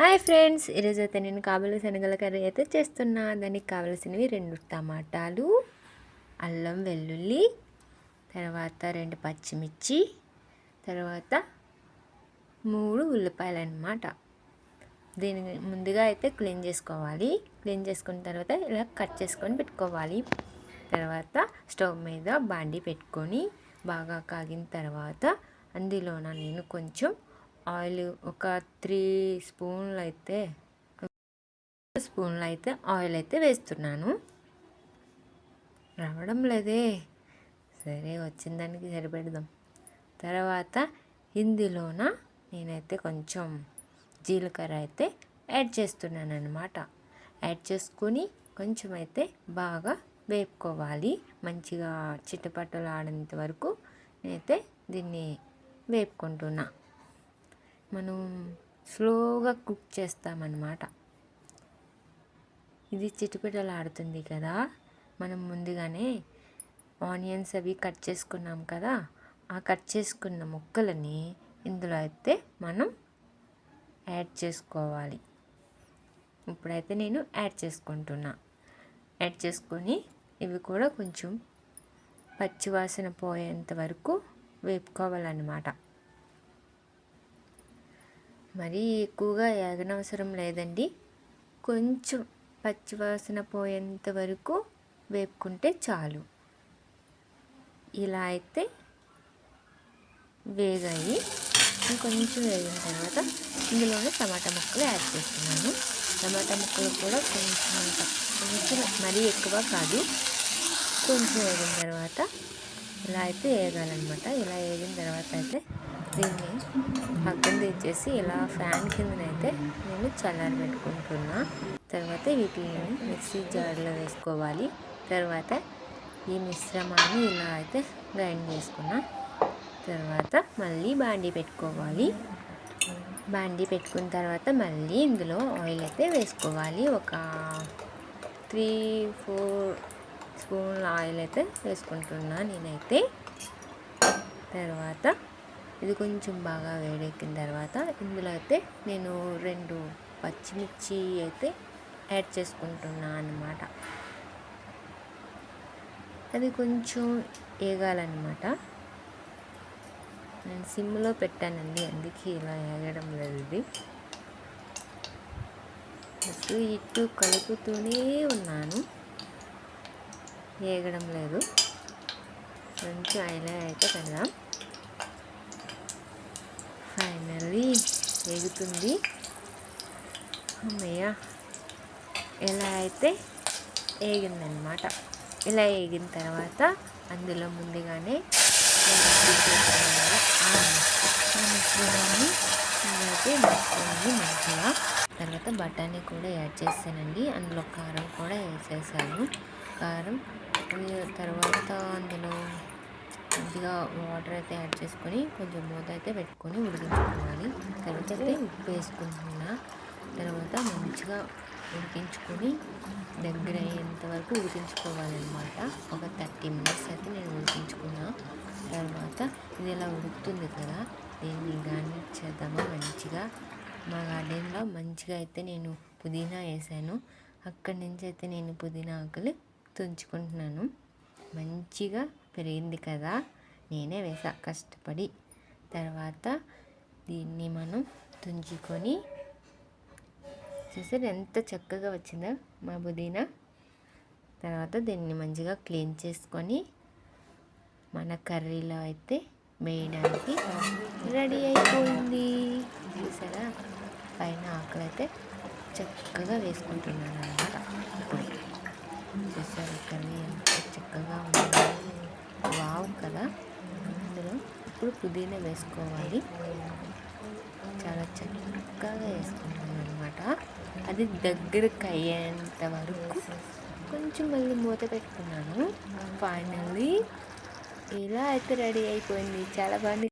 Hi friends ఈరోజు అయితే నేను కాబుల శనగల కర్రీ అయితే చేస్తున్నా. దానికి కావలసినవి రెండు టమాటాలు అల్లం వెల్లుల్లి తర్వాత రెండు పచ్చిమిర్చి తర్వాత మూడు ఉల్లిపాయలు అన్నమాట దీని ముందుగా అయితే క్లీన్ చేసుకోవాలి. క్లీన్ చేసుకున్న తర్వాత ఇలా కట్ చేసుకొని పెట్టుకోవాలి. తర్వాత స్టవ్ మీద బాండి పెట్టుకొని బాగా కాగిన తర్వాత అందులోన నేను కొంచెం ఆయిల్ ఒక త్రీ స్పూన్లు అయితే స్పూన్లు అయితే ఆయిల్ అయితే వేస్తున్నాను. రావడం లేదే. సరే వచ్చిన దానికి సరిపెడదాం. తర్వాత ఇందులోన నేనైతే కొంచెం జీలకర్ర అయితే యాడ్ చేస్తున్నాను అనమాట యాడ్ చేసుకొని కొంచెం అయితే బాగా వేపుకోవాలి. మంచిగా చిట్టపట్టలు ఆడేంత వరకు నేనైతే దీన్ని వేపుకుంటున్నా. మనం స్లోగా కుక్ చేస్తామన్నమాట. ఇది చిటిపిటలు ఆడుతుంది కదా. మనం ముందుగానే ఆనియన్స్ అవి కట్ చేసుకున్నాం కదా. ఆ కట్ చేసుకున్న ముక్కలని ఇందులో అయితే మనం యాడ్ చేసుకోవాలి. ఇప్పుడైతే నేను యాడ్ చేసుకుంటున్నా. యాడ్ చేసుకొని ఇవి కూడా కొంచెం పచ్చివాసన పోయేంత వరకు వేపుకోవాలన్నమాట. మరీ ఎక్కువగా ఏగనవసరం లేదండి. కొంచెం పచ్చివాసన పోయేంత వరకు వేపుకుంటే చాలు. ఇలా అయితే వేగాయి. ఇంకొంచెం వేగిన తర్వాత ఇందులోనే టమాటా ముక్కలు యాడ్ చేస్తున్నాను. టమాటా ముక్కలు కూడా కొంచెం కొంచెం మరీ ఎక్కువ కాదు. కొంచెం వేగిన తర్వాత ఇలా అయితే వేగాలన్నమాట ఇలా వేగిన తర్వాత అయితే దీన్ని పక్కన తెచ్చేసి ఇలా ఫ్యాన్ కిందనైతే నేను చల్లారి పెట్టుకుంటున్నా. తర్వాత వీటిని మిక్సీ జార్లో వేసుకోవాలి. తర్వాత ఈ మిశ్రమాన్ని ఇలా అయితే గ్రైండ్ చేసుకున్నా. తర్వాత మళ్ళీ బాండీ పెట్టుకోవాలి. బాండీ పెట్టుకున్న తర్వాత మళ్ళీ ఇందులో ఆయిల్ అయితే వేసుకోవాలి. ఒక త్రీ ఫోర్ స్పూన్ల ఆయిల్ అయితే వేసుకుంటున్నా నేనైతే. తర్వాత ఇది కొంచెం బాగా వేడెక్కిన తర్వాత ఇందులో అయితే నేను రెండు పచ్చిమిర్చి అయితే యాడ్ చేసుకుంటున్నా అనమాట అది కొంచెం వేగాలన్నమాట నేను సిమ్లో పెట్టానండి అందుకే ఇలా వేగడం లేదు ఇది. అసలు ఇటు కలుపుతూనే ఉన్నాను. వేగడం లేదు. కొంచెం అయినా అయితే పెడదాం. ఫైనల్లీ ఎగుతుంది అమ్మయ్య! ఎలా అయితే వేగిందనమాట ఇలా వేగిన తర్వాత అందులో ముందుగానే అయితే వేసుకోండి మంచిగా తర్వాత బఠానీ కూడా యాడ్ చేసానండి అందులో కారం కూడా వేసేసాను. కారం తర్వాత అందులో కొద్దిగా వాటర్ అయితే యాడ్ చేసుకొని కొంచెం మూత అయితే పెట్టుకొని ఉడికించుకోవాలి. తర్వాత అయితే ఉప్పు వేసుకుంటున్నా. తర్వాత మంచిగా ఉడికించుకొని దగ్గర అయ్యేంత వరకు ఉడికించుకోవాలన్నమాట. ఒక థర్టీ మినిట్స్ అయితే నేను ఉడికించుకున్నా. తర్వాత ఇది ఇలా ఉడుకుతుంది కదా దీన్ని గార్నిష్ చేద్దామా మంచిగా. మా గార్డెన్లో మంచిగా అయితే నేను పుదీనా వేసాను. అక్కడి నుంచి అయితే నేను పుదీనా ఆకులు తుంచుకుంటున్నాను. మంచిగా పెరిగింది కదా? నేనే వేసా. కష్టపడి. తర్వాత దీన్ని మనం తుంచుకొని చూసారు ఎంత చక్కగా వచ్చిందో మా పుదీనా. తర్వాత దీన్ని మంచిగా క్లీన్ చేసుకొని మన కర్రీలో అయితే వేయడానికి రెడీ అయిపోయింది. చూసారా? పైన ఆకులు అయితే చక్కగా వేసుకుంటున్నాను అనమాట చేశారు కానీ ఎంత చక్కగా ఉంది. వావ్ కదా. అందులో ఇప్పుడు పుదీనా వేసుకోవాలి. చాలా చక్కగా వేసుకున్నాను అనమాట అది దగ్గరకు అయ్యేంత వరకు కొంచెం మళ్ళీ మూత పెట్టుకున్నాను. ఫైనల్లీ ఇలా అయితే రెడీ అయిపోయింది. చాలా బాగుంది.